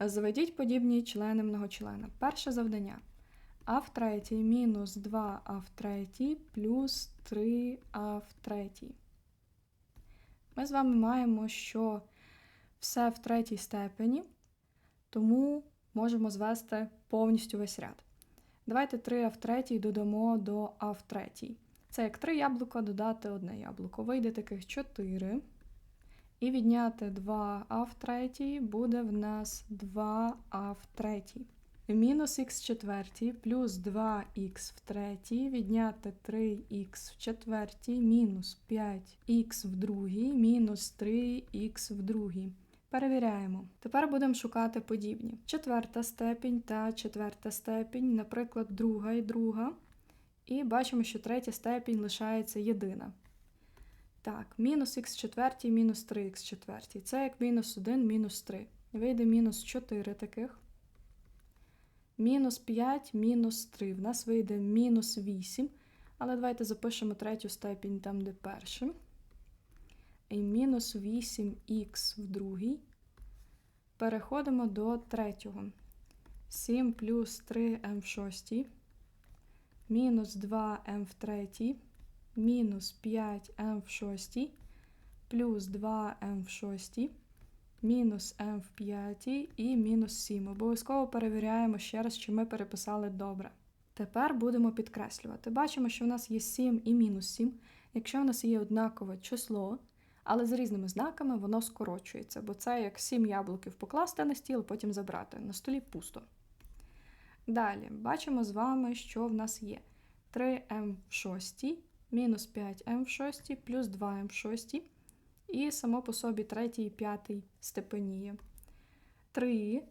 Заведіть подібні члени многочлена. Перше завдання. А в третій мінус 2а в третій плюс 3а в третій. Ми з вами маємо, що все в третій степені, тому можемо звести повністю весь ряд. Давайте 3а в третій додамо до а в третій. Це як 3 яблука додати одне яблуко. Вийде таких 4. І відняти 2а в третій буде в нас 2а в третій. Мінус х в четвертій плюс 2х в третій, відняти 3х в четвертій, мінус 5х в другій, мінус 3х в другій. Перевіряємо. Тепер будемо шукати подібні. Четверта степінь та четверта степінь, наприклад, друга і друга. І бачимо, що третя степінь лишається єдина. Так, мінус х четвертій, мінус 3х в четвертій. Це як мінус 1, мінус 3. Вийде мінус 4 таких. Мінус 5, мінус 3. В нас вийде мінус 8. Але давайте запишемо третю степінь там, де перше. І мінус 8х в другій. Переходимо до третього. 7 плюс 3m в шостій. Мінус 2m в третій. Мінус 5m в шостій. Плюс 2m в шостій мінус m в п'ятій і мінус 7. Обов'язково перевіряємо ще раз, чи ми переписали добре. Тепер будемо підкреслювати. Бачимо, що в нас є 7 і мінус 7. Якщо в нас є однакове число, але з різними знаками воно скорочується, бо це як 7 яблуків покласти на стіл, потім забрати. На столі пусто. Далі бачимо з вами, що в нас є 3m в шостій, мінус 5m в шостій, плюс 2m в шостій. І само по собі третій і п'ятий степеніє. 3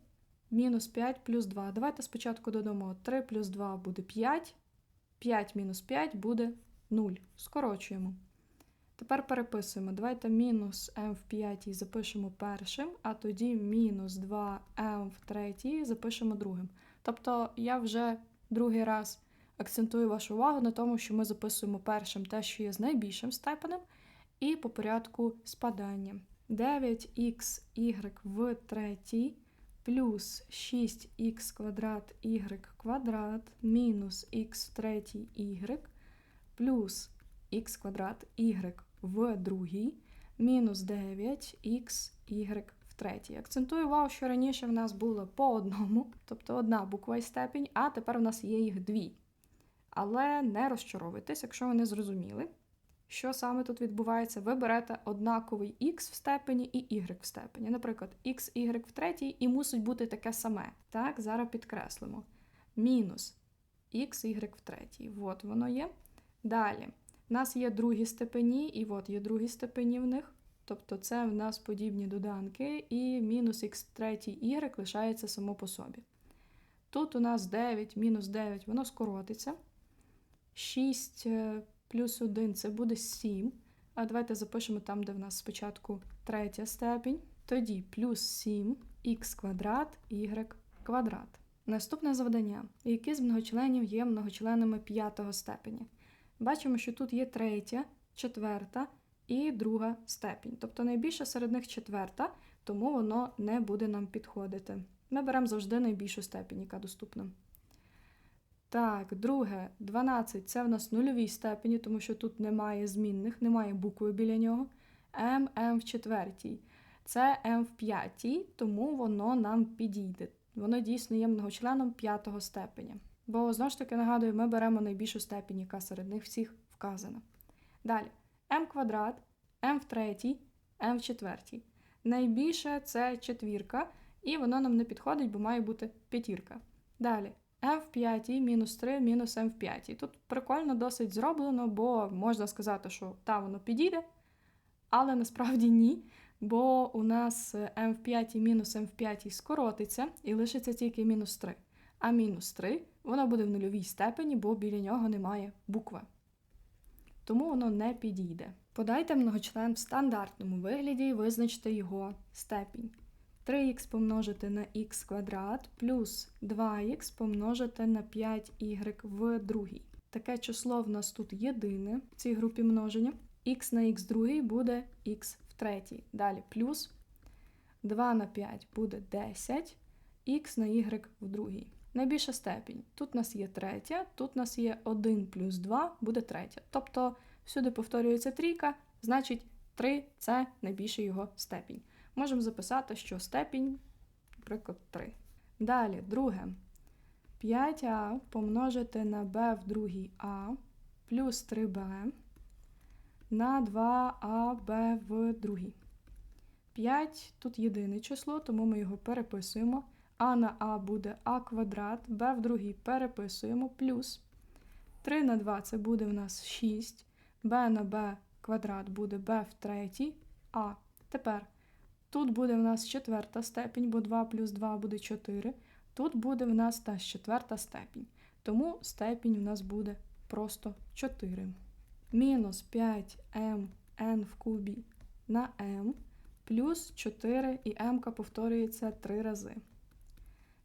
мінус 5 плюс 2. Давайте спочатку додамо 3 плюс 2 буде 5. 5 мінус 5 буде 0. Скорочуємо. Тепер переписуємо. Давайте мінус m в п'ятій запишемо першим, а тоді мінус 2m в третій запишемо другим. Тобто я вже другий раз акцентую вашу увагу на тому, що ми записуємо першим те, що є з найбільшим степенем. І по порядку спадання. 9х в третій плюс 6х квадрат y квадрат мінус х третій y плюс х квадрат y в другій мінус 9х y в третій. Акцентую увагу, що раніше в нас було по одному, тобто одна буква і степінь, а тепер в нас є їх дві. Але не розчаровуйтесь, якщо ви не зрозуміли. Що саме тут відбувається? Ви берете однаковий х в степені і y в степені. Наприклад, x, y в третій і мусить бути таке саме. Так, зараз підкреслимо. Мінус x, y в третій. От воно є. Далі. У нас є другі степені, і от є другі степені в них. Тобто це в нас подібні доданки, і мінус х третій y лишається само по собі. Тут у нас 9, мінус 9, воно скоротиться. 6 плюс 1 це буде 7. А давайте запишемо там, де в нас спочатку третя степінь. Тоді плюс 7 х квадрат y квадрат. Наступне завдання. Які з многочленів є многочленами п'ятого степені? Бачимо, що тут є третя, четверта і друга степінь. Тобто найбільша серед них четверта, тому воно не буде нам підходити. Ми беремо завжди найбільшу степінь, яка доступна. Так, друге, 12 це в нас нульовій степені, тому що тут немає змінних, немає букви біля нього. М, М в четвертій. Це М в п'ятій, тому воно нам підійде. Воно дійсно є многочленом п'ятого степеня. Бо, знову ж таки, нагадую, ми беремо найбільшу степінь, яка серед них всіх вказана. Далі, М квадрат, М в третій, М в четвертій. Найбільше це четвірка, і воно нам не підходить, бо має бути п'ятірка. Далі m в 5 мінус 3 мінус m в 5. Тут прикольно досить зроблено, бо можна сказати, що та воно підійде, але насправді ні. Бо у нас m в 5 мінус m5 скоротиться і лишиться тільки мінус 3. А мінус 3 воно буде в нульовій степені, бо біля нього немає букви. Тому воно не підійде. Подайте многочлен в стандартному вигляді і визначте його степінь. 3х помножити на х квадрат плюс 2х помножити на 5y в другій. Таке число в нас тут єдине в цій групі множення. х на х другий буде х в третій. Далі плюс 2 на 5 буде 10. х на y в другій. Найбільша степінь. Тут у нас є третя, тут у нас є 1 плюс 2 буде третя. Тобто всюди повторюється трійка, значить 3 це найбільша його степінь. Можемо записати, що степінь, наприклад, 3. Далі, друге. 5а помножити на b в другій а плюс 3b на 2аб в другій. 5 тут єдине число, тому ми його переписуємо. А на А буде А квадрат, Б в другій переписуємо, плюс 3 на 2 це буде в нас 6, Б на Б квадрат буде Б в третій, А. Тепер тут буде в нас четверта степінь, бо 2 плюс 2 буде 4. Тут буде в нас та четверта степінь. Тому степінь у нас буде просто 4. Мінус 5m n в кубі на m плюс 4 і m повторюється 3 рази.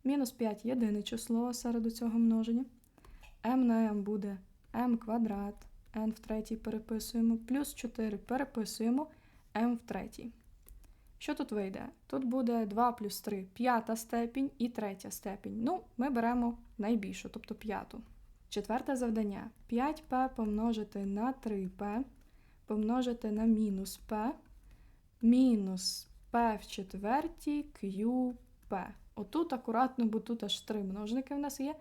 Мінус 5 єдине число серед цього множення. m на m буде m квадрат, n в третій переписуємо, плюс 4 переписуємо m в третій. Що тут вийде? Тут буде 2 плюс 3 п'ята степінь і третя степінь. Ну, ми беремо найбільшу, тобто п'яту. Четверте завдання. 5p помножити на 3p, помножити на мінус p, мінус p в четвертій qp. Отут акуратно, бо тут аж три множники в нас є.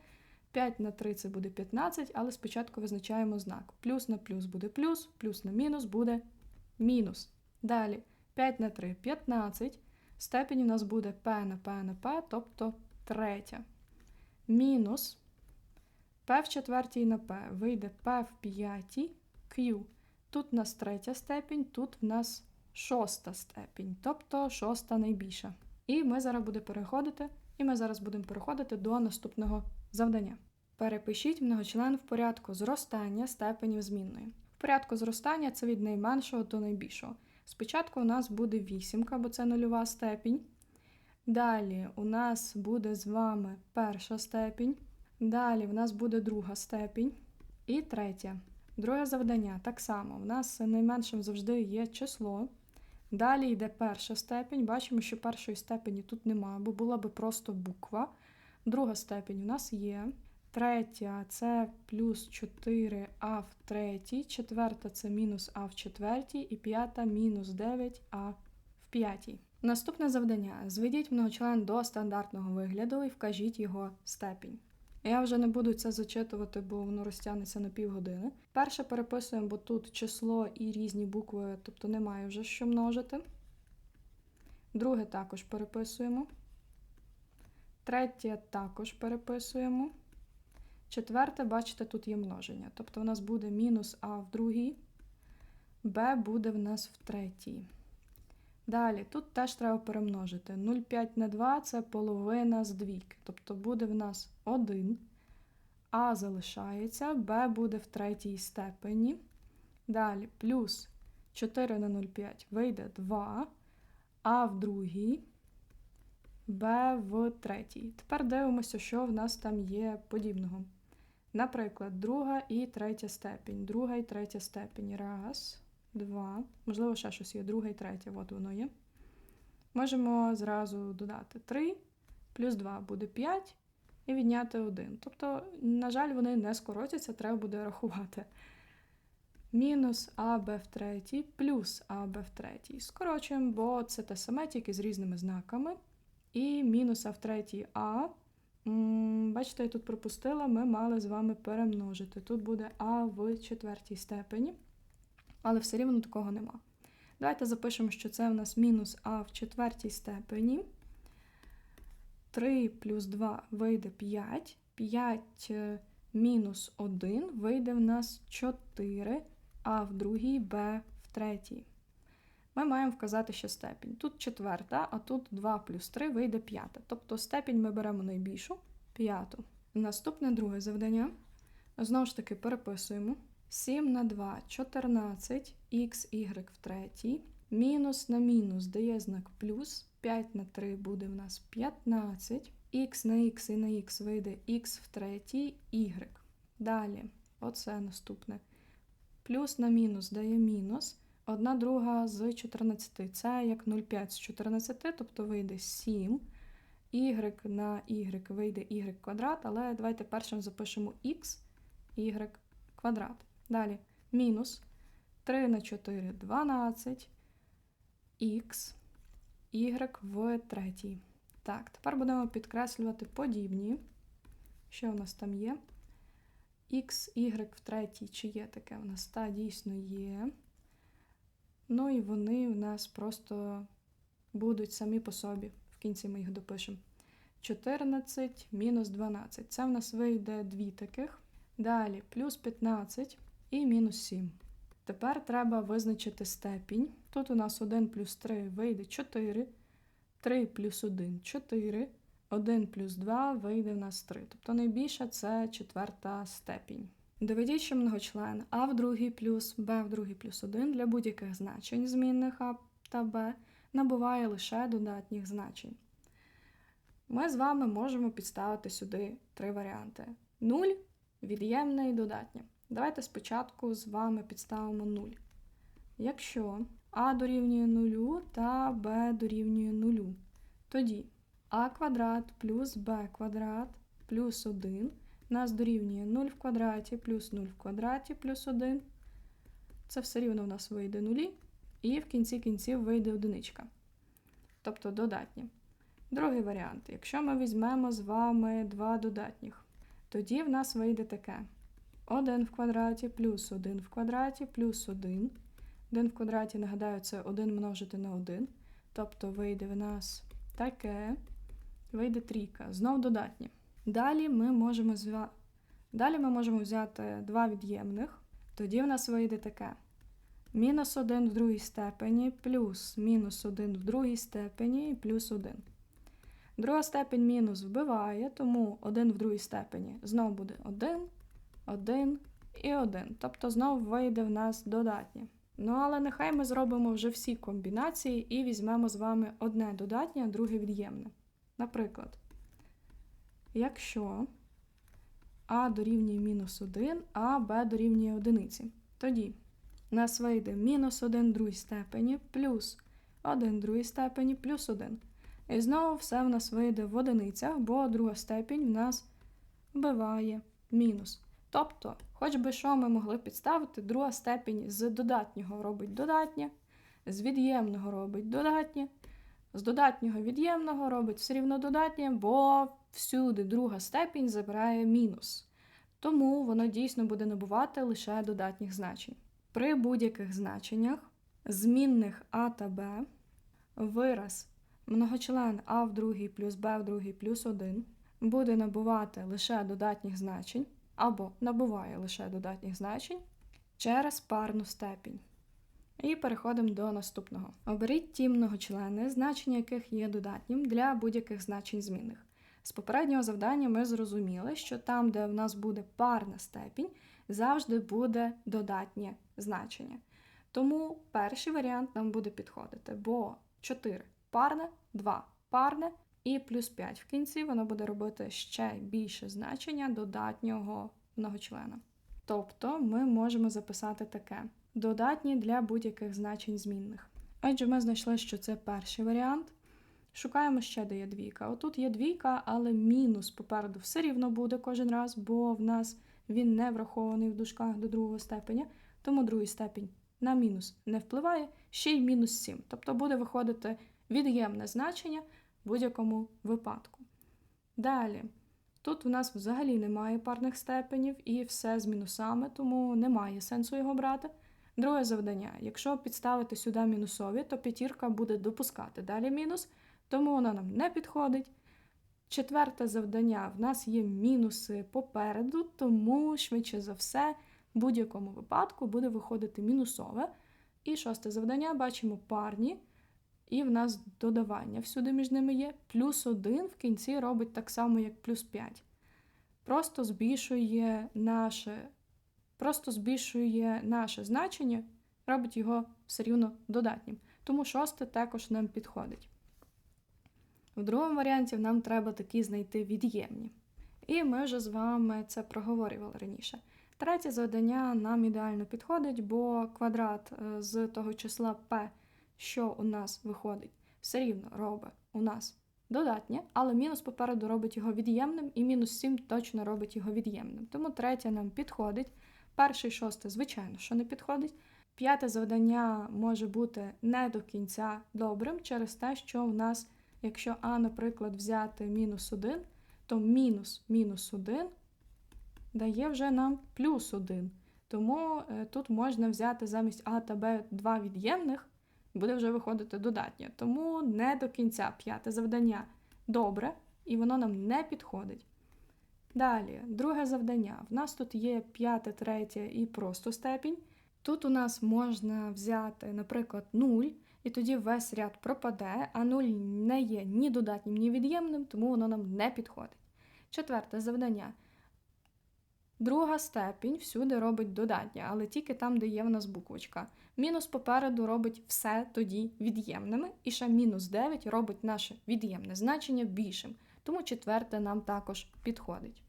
5 на 3 це буде 15, але спочатку визначаємо знак. Плюс на плюс буде плюс, плюс на мінус буде мінус. Далі 5 на 3 15. Степінь у нас буде p на p на p, тобто третя. Мінус p в четвертій на p вийде p в п'ятій q. Тут у нас третя степінь, тут в нас шоста степінь, тобто шоста найбільша. І ми зараз будемо переходити, і ми зараз будемо переходити до наступного завдання. Перепишіть многочлен в порядку зростання степенів змінної. В порядку зростання це від найменшого до найбільшого. Спочатку у нас буде вісімка, бо це нульова степінь. Далі у нас буде з вами перша степінь. Далі в нас буде друга степінь. І третя. Друге завдання так само. У нас найменшим завжди є число. Далі йде перша степень. Бачимо, що першої степені тут немає, бо була би просто буква. Друга степень у нас є. Третя це плюс 4а в третій, четверта це мінус а в четвертій, і п'ята мінус 9а в п'ятій. Наступне завдання: зведіть многочлен до стандартного вигляду і вкажіть його степінь. Я вже не буду це зачитувати, бо воно розтягнеться на півгодини. Перше переписуємо, бо тут число і різні букви, тобто немає вже що множити. Друге також переписуємо. Третє також переписуємо. Четверте, бачите, тут є множення. Тобто у нас буде мінус А в другій, Б буде в нас в третій. Далі, тут теж треба перемножити. 0,5 на 2 це половина з двійки. Тобто буде в нас 1, А залишається, Б буде в третій степені. Далі, плюс 4 на 0,5 вийде 2, А в другій, Б в третій. Тепер дивимося, що в нас там є подібного. Наприклад, друга і третя степінь. Друга і третя степінь. Раз. 2, можливо, ще щось є, друге і третє, от воно є. Можемо зразу додати 3, плюс 2 буде 5 і відняти 1. Тобто, на жаль, вони не скоротяться, треба буде рахувати. Мінус АБ в третій, плюс АБ в третій. Скорочуємо, бо це те саме, тільки з різними знаками. І мінус А в третій А. Бачите, я тут пропустила, ми мали з вами перемножити. Тут буде А в четвертій степені але все рівно такого нема. Давайте запишемо, що це у нас мінус а в четвертій степені. 3 плюс 2 вийде 5. 5 е, мінус 1 вийде в нас 4, а в другій b в третій. Ми маємо вказати ще степінь. Тут четверта, а тут 2 плюс 3 вийде п'ята. Тобто степінь ми беремо найбільшу п'яту. Наступне друге завдання. Знову ж таки, переписуємо. 7 на 2 14, xy в третій. Мінус на мінус дає знак плюс. 5 на 3 буде в нас 15. Х на х і на х вийде х в третій, y. Далі, оце наступне. Плюс на мінус дає мінус. Одна друга з 14. Це як 0,5 з 14, тобто вийде 7. y на y вийде y квадрат, але давайте першим запишемо x, y квадрат. Далі мінус 3 на 4 12, х, y в третій. Так, тепер будемо підкреслювати подібні. Що у нас там є? Х, y в третій, чи є таке у нас? Та, дійсно є. Ну і вони у нас просто будуть самі по собі. В кінці ми їх допишемо. 14 мінус 12. Це в нас вийде дві таких. Далі плюс 15 і мінус 7. Тепер треба визначити степінь. Тут у нас 1 плюс 3 вийде 4, 3 плюс 1 4, 1 плюс 2 вийде в нас 3. Тобто найбільша це четверта степінь. Доведіть, що многочлен а в другий плюс b в другий плюс 1 для будь-яких значень змінних а та b набуває лише додатніх значень. Ми з вами можемо підставити сюди три варіанти: 0, від'ємне і додатнє. Давайте спочатку з вами підставимо 0. Якщо а дорівнює 0 та b дорівнює 0, тоді а квадрат плюс b квадрат плюс 1 нас дорівнює 0 в квадраті плюс 0 в квадраті плюс 1. Це все рівно в нас вийде 0, і в кінці кінців вийде одиничка. Тобто додатні. Другий варіант. Якщо ми візьмемо з вами два додатніх, тоді в нас вийде таке: 1 в квадраті плюс 1 в квадраті плюс 1. 1 в квадраті, нагадаю, це 1 множити на 1. Тобто вийде в нас таке, вийде трійка. Знов додатні. Далі ми можемо зва... Далі ми можемо взяти два від'ємних. Тоді в нас вийде таке. Мінус 1 в другій степені, плюс мінус 1 в другій степені і плюс 1. Друга степень мінус вбиває, тому 1 в другій степені знову буде 1, 1 і 1. Тобто знову вийде в нас додатнє. Ну, але нехай ми зробимо вже всі комбінації і візьмемо з вами одне додатнє, друге від'ємне. Наприклад, якщо а дорівнює мінус 1, а b дорівнює 1, тоді у нас вийде мінус 1 другій степені плюс 1 другій степені плюс 1. І знову все в нас вийде в одиницях, бо друга степінь в нас вбиває мінус. Тобто, хоч би що ми могли підставити, друга степінь з додатнього робить додатнє, з від'ємного робить додатнє, з додатнього від'ємного робить все рівно додатнє, бо всюди друга степінь забирає мінус. Тому воно дійсно буде набувати лише додатніх значень. При будь-яких значеннях змінних а та б вираз многочлен а в другій плюс b в другій плюс 1 буде набувати лише додатніх значень або набуває лише додатніх значень через парну степінь. І переходимо до наступного. Оберіть ті многочлени, значення яких є додатнім для будь-яких значень змінних. З попереднього завдання ми зрозуміли, що там, де в нас буде парна степінь, завжди буде додатнє значення. Тому перший варіант нам буде підходити, бо 4 парне, 2 парне і плюс 5 в кінці воно буде робити ще більше значення додатнього многочлена. Тобто ми можемо записати таке: додатні для будь-яких значень змінних. Отже, ми знайшли, що це перший варіант. Шукаємо ще, де є двійка. Отут є двійка, але мінус попереду все рівно буде кожен раз, бо в нас він не врахований в дужках до другого степеня, тому другий степінь на мінус не впливає, ще й мінус 7. Тобто буде виходити від'ємне значення в будь-якому випадку. Далі, тут у нас взагалі немає парних степенів і все з мінусами, тому немає сенсу його брати. Друге завдання: якщо підставити сюди мінусові, то п'ятірка буде допускати далі мінус, тому вона нам не підходить. Четверте завдання в нас є мінуси попереду, тому, швидше за все, в будь-якому випадку буде виходити мінусове. І шосте завдання бачимо парні, і в нас додавання всюди між ними є. Плюс 1 в кінці робить так само, як плюс 5. Просто збільшує наше просто збільшує наше значення, робить його все рівно додатнім. Тому шосте також нам підходить. В другому варіанті нам треба такі знайти від'ємні. І ми вже з вами це проговорювали раніше. Третє завдання нам ідеально підходить, бо квадрат е, з того числа p, що у нас виходить, все рівно робить у нас додатнє, але мінус попереду робить його від'ємним, і мінус 7 точно робить його від'ємним. Тому третє нам підходить. Перший, шосте, звичайно, що не підходить. П'яте завдання може бути не до кінця добрим через те, що в нас, якщо А, наприклад, взяти мінус 1, то мінус мінус 1 дає вже нам плюс 1. Тому е, тут можна взяти замість А та Б два від'ємних, буде вже виходити додатнє. Тому не до кінця п'яте завдання добре, і воно нам не підходить. Далі, друге завдання. В нас тут є п'яте, третє і просто степінь. Тут у нас можна взяти, наприклад, 0, і тоді весь ряд пропаде, а 0 не є ні додатнім, ні від'ємним, тому воно нам не підходить. Четверте завдання. Друга степінь всюди робить додатнє, але тільки там, де є в нас буквочка. Мінус попереду робить все тоді від'ємними, і ще мінус 9 робить наше від'ємне значення більшим. Тому четверте нам також підходить.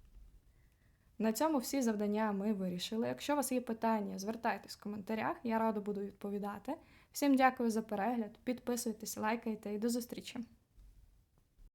На цьому всі завдання ми вирішили. Якщо у вас є питання, звертайтесь в коментарях, я радо буду відповідати. Всім дякую за перегляд, підписуйтесь, лайкайте і до зустрічі!